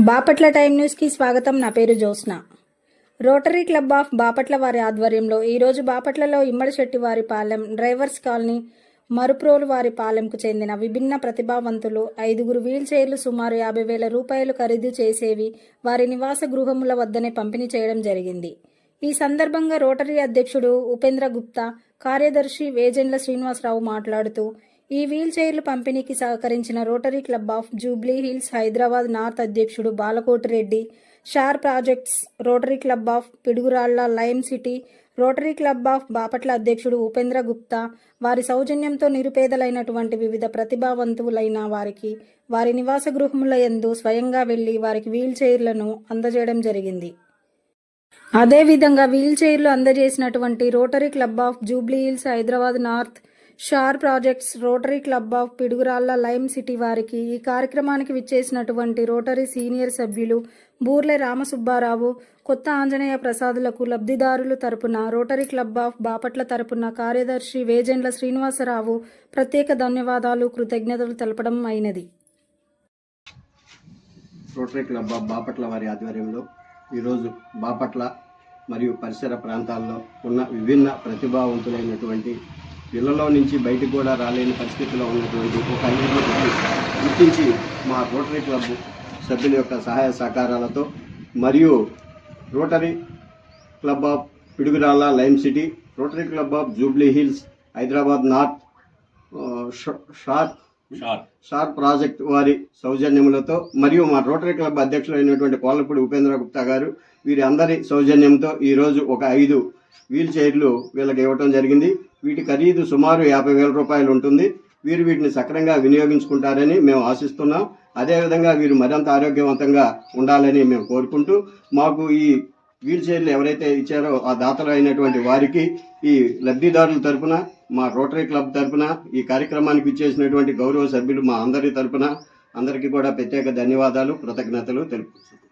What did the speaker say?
Bapatla time న్యూస్కి స్వాగతం. నా పేరు Jyotsna. Rotary Club of Bapatla వారి ఆధ్వర్యంలో ఈరోజు బాపట్లలో ఇమ్మడిశెట్టి వారి పాలెం డ్రైవర్స్ కాలనీ మరుప్రోలు వారి పాలెంకు చెందిన విభిన్న ప్రతిభావంతులు ఐదుగురు వీల్ చైర్లు సుమారు యాభై వేల రూపాయలు ఖరీదు చేసేవి వారి నివాస గృహముల వద్దనే పంపిణీ చేయడం జరిగింది. ఈ సందర్భంగా రోటరీ అధ్యక్షుడు ఉపేంద్ర గుప్తా కార్యదర్శి వేజెండ్ల శ్రీనివాసరావు మాట్లాడుతూ ఈ వీల్ చైర్లు పంపిణీకి సహకరించిన Rotary Club of Jubilee Hills Hyderabad North అధ్యక్షుడు Balakotireddy SHAR projects Rotary Club of Piduguralla lime city Rotary Club of Bapatla అధ్యక్షుడు ఉపేంద్ర గుప్తా వారి సౌజన్యంతో నిరుపేదలైనటువంటి వివిధ ప్రతిభావంతులైన వారికి వారి నివాస గృహముల యందు స్వయంగా వెళ్ళి వారికి వీల్ చైర్లను అందజేయడం జరిగింది. అదేవిధంగా వీల్ చైర్లు అందజేసినటువంటి Rotary Club of Jubilee Hills Hyderabad North SHAR projects Rotary Club of Piduguralla lime city వారికి ఈ కార్యక్రమానికి విచ్చేసినటువంటి రోటరీ సీనియర్ సభ్యులు బూర్లె రామసుబ్బారావు కొత్త ఆంజనేయ ప్రసాదులకు లబ్ధిదారులు తరపున రోటరీ క్లబ్ ఆఫ్ బాపట్ల తరపున కార్యదర్శి వేజెండ్ల శ్రీనివాసరావు ప్రత్యేక ధన్యవాదాలు కృతజ్ఞతలు తెలపడం అయినది. రోటరీ క్లబ్ ఆఫ్ బాపట్ల వారి ఆధ్వర్యంలో ఈరోజు బాపట్ల మరియు పరిసర ప్రాంతాల్లో ఉన్న విభిన్న ప్రతిభావంతులైనటువంటి ఇళ్ళలో నుంచి బయటకు కూడా రాలేని పరిస్థితిలో ఉన్నటువంటి ఒక ఐదుగురిని గుర్తించి మా రోటరీ క్లబ్ సభ్యుల యొక్క సహాయ సహకారాలతో మరియు Rotary club of Piduguralla lime city Rotary club of Jubilee Hills Hyderabad north ఆ, షా- షార్ ప్రాజెక్ట్ వారి సౌజన్యములతో మరియు మా రోటరీ క్లబ్ అధ్యక్షులైనటువంటి కోలపూడి ఉపేంద్ర గుప్తా గారు వీరి అందరి సౌజన్యంతో ఈరోజు ఒక ఐదు వీల్ చైర్లు వీళ్ళకి ఇవ్వటం జరిగింది. వీటి ఖరీదు సుమారు యాభై వేల రూపాయలు ఉంటుంది. వీరు వీటిని సక్రంగా వినియోగించుకుంటారని మేము ఆశిస్తున్నాం. అదేవిధంగా వీరు మరింత ఆరోగ్యవంతంగా ఉండాలని మేము కోరుకుంటూ మాకు ఈ వీల్ చైర్లు ఎవరైతే ఇచ్చారో ఆ దాతలు అయినటువంటి వారికి ఈ లబ్ధిదారుల తరపున మా రోటరీ క్లబ్ తరపున ఈ కార్యక్రమానికి ఇచ్చేసినటువంటి గౌరవ సభ్యులు మా అందరి తరపున అందరికీ కూడా ప్రత్యేక ధన్యవాదాలు కృతజ్ఞతలు తెలుపుతున్నాను